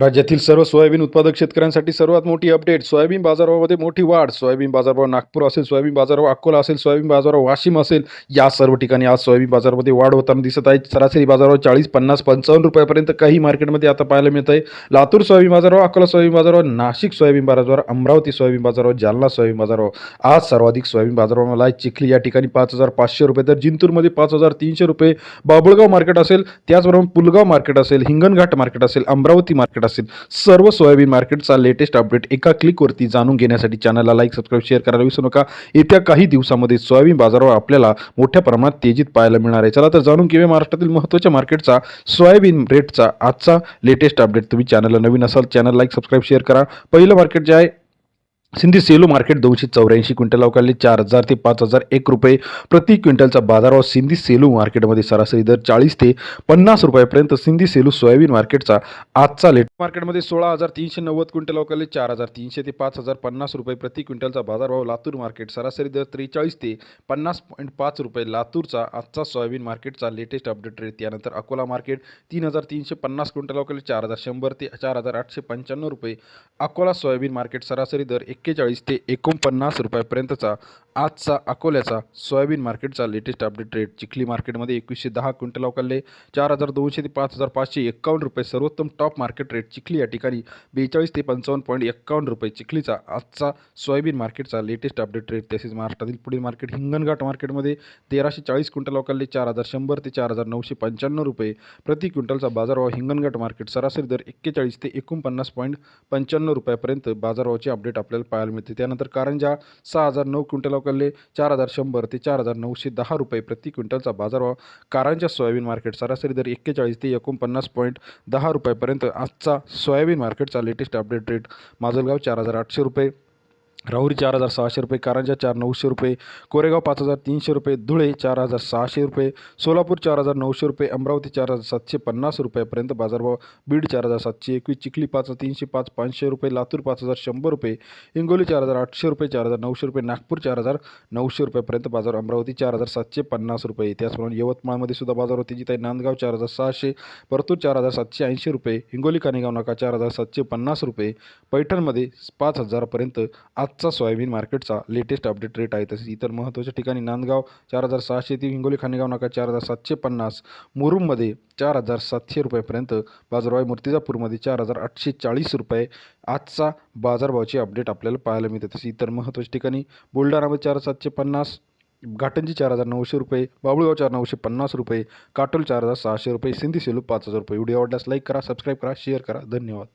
राज्यातील सर्व सोयाबीन उत्पादक शेतकऱ्यांसाठी सर्वात मोठी अपडेट सोयाबीन बाजारामध्ये मोठी वाढ. सोयाबीन बाजारभाव नागपूर असेल सोयाबीन बाजारभाव अकोला असेल सोयाबीन बाजारभाव वाशिम असेल या सर्व ठिकाणी आज सोयाबीन बाजारामध्ये वाढ होताना दिसत आहे. सरासरी बाजारभाव चाळीस पन्नास पंचावन्न रुपयापर्यंत काही मार्केटमध्ये आता पाहायला मिळत आहे. लातूर सोयाबीन बाजारभाव अकोला सोयाबीन बाजारभाव नाशिक सोयाबीन बाजारभाव अमरावती सोयाबीन बाजारभाव जालना सोयाबीन बाजारभाव. आज सर्वाधिक सोयाबीन बाजारभावाला आहे. चिखली या ठिकाणी पाच हजार पाचशे रुपये तर जिंतूरमध्ये पाच हजार तीनशे रुपये. बाबुळगाव मार्केट असेल त्याचबरोबर पुलगाव मार्केट असेल हिंगणघाट मार्केट असेल अमरावती मार्केट असेल. सर्व सोयाबीन मार्केटचा लेटेस्ट अपडेट एका क्लिकवरती जाणून घेण्यासाठी चॅनलला लाईक सबस्क्राईब शेअर करायला विसरू नका. येत्या काही दिवसामध्ये सोयाबीन बाजारावर आपल्याला मोठ्या प्रमाणात तेजीत पाहायला मिळणार आहे. चला तर जाणून घेऊया महाराष्ट्रातील महत्त्वाच्या मार्केटचा सोयाबीन रेटचा आजचा लेटेस्ट अपडेट तुम्ही चॅनलला नवीन असाल चॅनल लाईक सबस्क्राईब शेअर करा. पहिलं मार्केट जे आहे सिंधी सेलू मार्केट दोनशे चौऱ्याऐंशी क्विंटल अवकाळले चार हजार ते पाच हजार एक रुपये प्रति क्विंटलचा बाजारभाव सिंधी सेलू मार्केटमध्ये सरासरी दर चाळीस ते पन्नास रुपयापर्यंत सिंधी सेलू सोयाबीन मार्केटचा आजचा लेट. मार्केटमध्ये सोळा हजार तीनशे नव्वद क्विंटल अवकाळले चार हजार तीनशे ते पाच हजार पन्नास रुपये प्रति क्विंटलचा बाजारभाव लातूर मार्केट सरासरी दर त्रेचाळीस ते पन्नास पॉईंट पाच रुपये. लातूरचा आजचा सोयाबीन मार्केटचा लेटेस्ट अपडेट रेट त्यानंतर अकोला मार्केट तीन हजार तीनशे पन्नास क्विंटल अवकाळले चार हजार शंभर ते चार हजार आठशे पंच्याण्णव रुपये. अकोला सोयाबीन मार्केट सरासरी दर एक एक्केचाळीस ते एकोणपन्नास रुपयापर्यंतचा आजचा अकोल्याचा सोयाबीन मार्केटचा लेटेस्ट अपडेट रेट चिखली मार्केटमध्ये एकवीसशे दहा क्विंटल अवकाळले. चार हजार दोनशे ते पाच हजार पाचशे एक्कावन्न रुपये सर्वोत्तम टॉप मार्केट रेट चिखली या ठिकाणी बेचाळीस ते पंचावन्न पॉईंट एक्कावन्न रुपये चिखलीचा आजचा सोयाबीन मार्केटचा लेटेस्ट अपडेट रेट तसेच महाराष्ट्रातील पुढील मार्केट हिंगणघाट मार्केटमध्ये तेराशे चाळीस क्विंटल अवकाळले. चार हजार शंभर ते चार हजार नऊशे पंच्याण्णव रुपये प्रति क्विंटलचा बाजारभाव हिंगणघाट मार्केट सरासरी दर एक्केचाळीस ते एकोणपन्नास पॉईंट पंच्याण्णव रुपयापर्यंत बाजारभावाचे अपडेट आपल्याला पाहायला मिळते. त्यानंतर कारंजा सहा हजार नऊ क्विंटल अवकाळले चार हजार शंभर ते चार हजार नऊशे दहा रुपये प्रति क्विंटलचा बाजारभाव. कारंजा सोयाबीन मार्केट सरासरी दर एक्केचाळीस ते एकोणपन्नास पॉईंट दहा रुपयापर्यंत आजचा सोयाबीन मार्केटचा लेटेस्ट अपडेट रेट माजलगाव चार हजार आठशे रुपये. राहुरी चार हजार सहाशे रुपये कारंजा चार नऊशे रुपये कोरेगाव पाच हजार तीनशे रुपये धुळे चार हजार सहाशे रुपये सोलापूर चार हजार नऊशे रुपये अमरावती चार हजार सातशे पन्नास रुपयापर्यंत बाजारभाव बीड चार हजार सातशे एकवीस चिखली पाच हजार तीनशे पाच पाचशे रुपये लातूर पाच हजार शंभर रुपये हिंगोली चार हजार आठशे रुपये चार हजार नऊशे रुपये नागपूर चार हजार नऊशे रुपयापर्यंत बाजार अमरावती चार हजार सातशे पन्नास रुपये त्याचप्रमाणे यवतमाळमध्ये सुद्धा बाजार होते जिथे नांदगाव चार हजार सहाशे परतूर चार हजार सातशे ऐंशी रुपये हिंगोली कानेगाव नाका चार हजार सातशे पन्नास रुपये पैठणमध्ये पाच हजारापर्यंत आजचा सोयाबीन मार्केटचा लेटेस्ट अपडेट रेट आहे. तसेच इतर महत्त्वाच्या ठिकाणी नांदगाव चार हजार सहाशे ते हिंगोली खानेगाव नाका चार हजार सातशे पन्नास. मुरुममध्ये चार हजार सातशे रुपयेपर्यंत बाजारभाव मूर्तिजापूरमध्ये चार हजार आठशे चाळीस रुपये. आजचा बाजारभावाची अपडेट आपल्याला पाहायला मिळते. तसे इतर महत्त्वाच्या ठिकाणी बुलढाणामध्ये चार सातशे पन्नास घाटंजी चार हजार नऊशे रुपये बाबुळगाव चार नऊशे पन्नास रुपये काटोल चार हजार सहाशे रुपये सिंधी सेलू पाच हजार रुपये. व्हिडिओ आवडल्यास लाईक करा सबस्क्राईब करा शेअर करा. धन्यवाद.